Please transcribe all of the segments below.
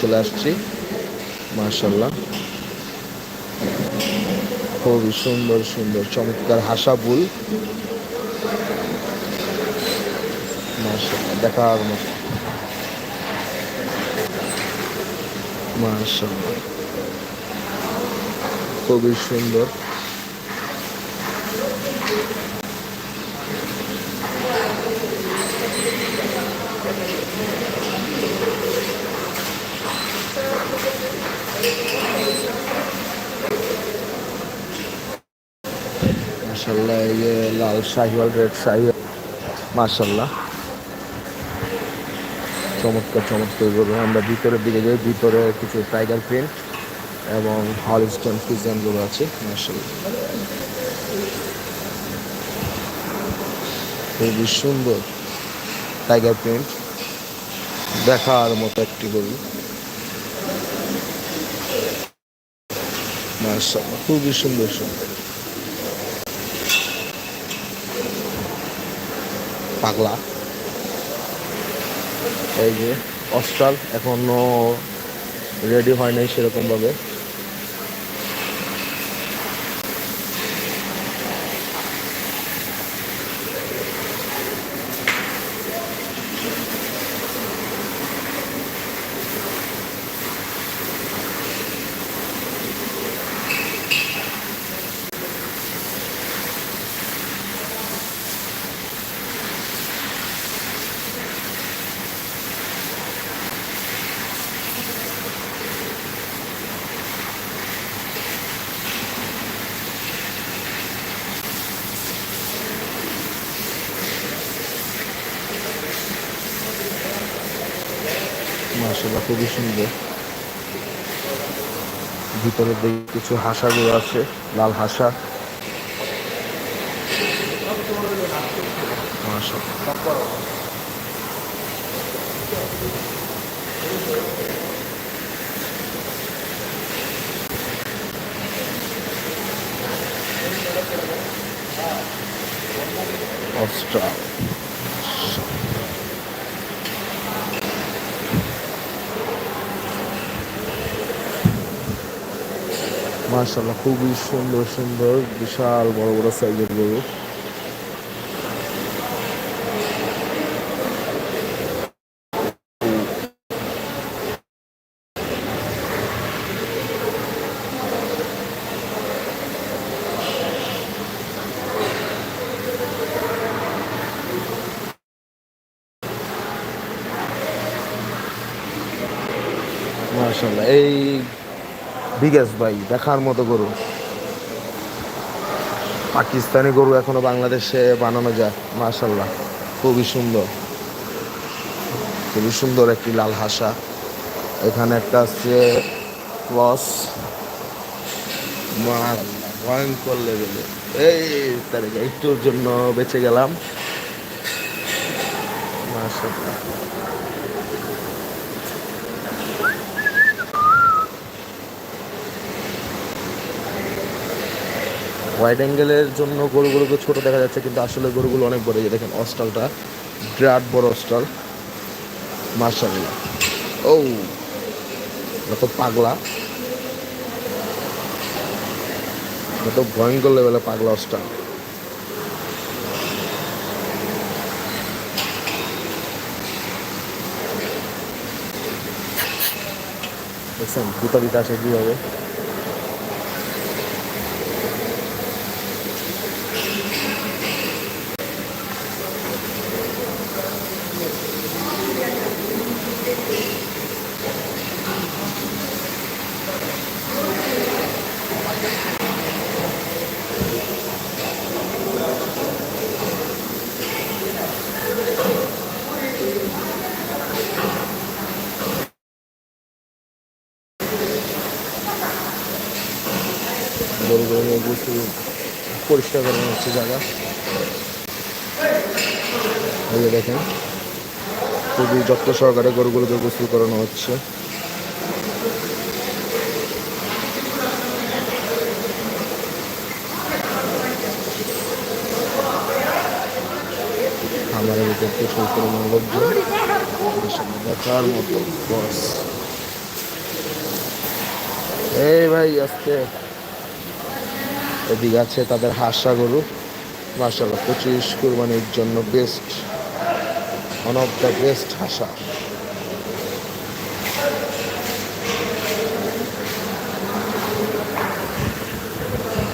চলে আসছি। মার্শাল্লাহ খুবই সুন্দর সুন্দর চমৎকার হাসা বুল দেখার মতো। খুবই সুন্দর মার্শাল্লাহ এই যে লাল শাহিওয়াল রেড শাহিওয়াল মার্শাল্লাহ চমৎকার চমৎকার আমরা ভিতরের দিকে যাই, ভিতরে কিছু টাইগার প্রিন্ট এবং হলিস্টন ফিজান গরু আছে মার্শাল্লাহ খুবই সুন্দর টাইগার প্রিন্ট দেখার মতো একটি গরু। মার্শাল্লাহ খুবই সুন্দর সুন্দর। পাগলা। এই যে অস্ট্রাল এখনও রেডি হয় নাই সেরকম ভাবে মার্শাল্লাহ খুবই সুন্দর। ভিতরের দিকে কিছু হাঁসাগুলো আছে লাল হাঁসা। মাশাআল্লাহ। মার্শাল্লাহ খুবই সুন্দর সুন্দর বিশাল বড় বড় সাইজের গরু। এই বিগেস ভাই, দেখার মতো গরু। পাকিস্তানি গরু এখনও বাংলাদেশে বানানো যায় মার্শাল্লাহ খুবই সুন্দর। খুবই সুন্দর একটি লাল হাসা। এখানে একটা আছে ক্রস। ভয়ঙ্কর লেভেলে এই তারিখে একটুর জন্য বেঁচে গেলাম। মার্শাল্লাহ ওয়াইড অ্যাঙ্গেলের জন্য গরুগুলোকে ছোট দেখা যাচ্ছে, কিন্তু আসলে গরুগুলো অনেক বড়। যে দেখেন অস্টালটা বিরাট বড় অস্টাল মার্শাল্লাহ ও তো পাগলা। তো ভয়ঙ্কর লেভেলে পাগলা অস্টাল দেখছেন, দুটা দিতে আসে কীভাবে? গোসল পরিষ্কার করানো হচ্ছে জায়গা। এই দেখেন, খুবই যত্ন সহকারে গরুগুলোকে গোসল করানো হচ্ছে। পরিমাণ লোকজন দেখার মতো। বস। এই ভাই, আজকে এদিকে আছে তাদের হাসা গরু। মার্শাল্লাহ পঁচিশ কুরবানির জন্য best one of the best হাসা।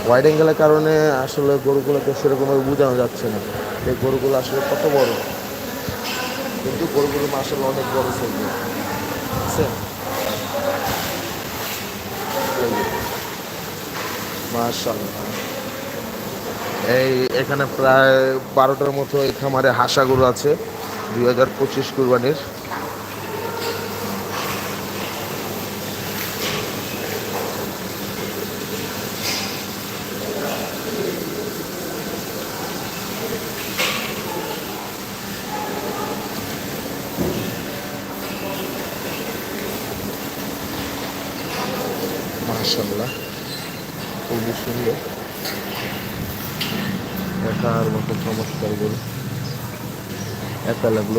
ওয়াইড অ্যাঙ্গেলের কারণে আসলে গরুগুলোকে সেরকমভাবে বোঝানো যাচ্ছে না। এই গরুগুলো আসলে কত বড়? কিন্তু গরুগুলো আসলে অনেক বড় সাইজ মাশাল্লাহ এই এখানে প্রায় বারোটার মতো এই খামারে হাসা গরু আছে, দুই হাজার পঁচিশ কুরবানির। মাশাল্লাহ খুবই সুন্দর দেখার মতো চমৎকার গরু একা লাগল।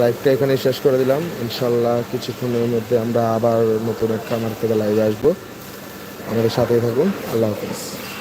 লাইভটা এখানে শেষ করে দিলাম। ইনশাল্লাহ কিছুক্ষণের মধ্যে আমরা আবার নতুন একটা আমার মার্কেটে লাইভে আসব। আমাদের সাথেই থাকুন। আল্লাহ হাফিজ।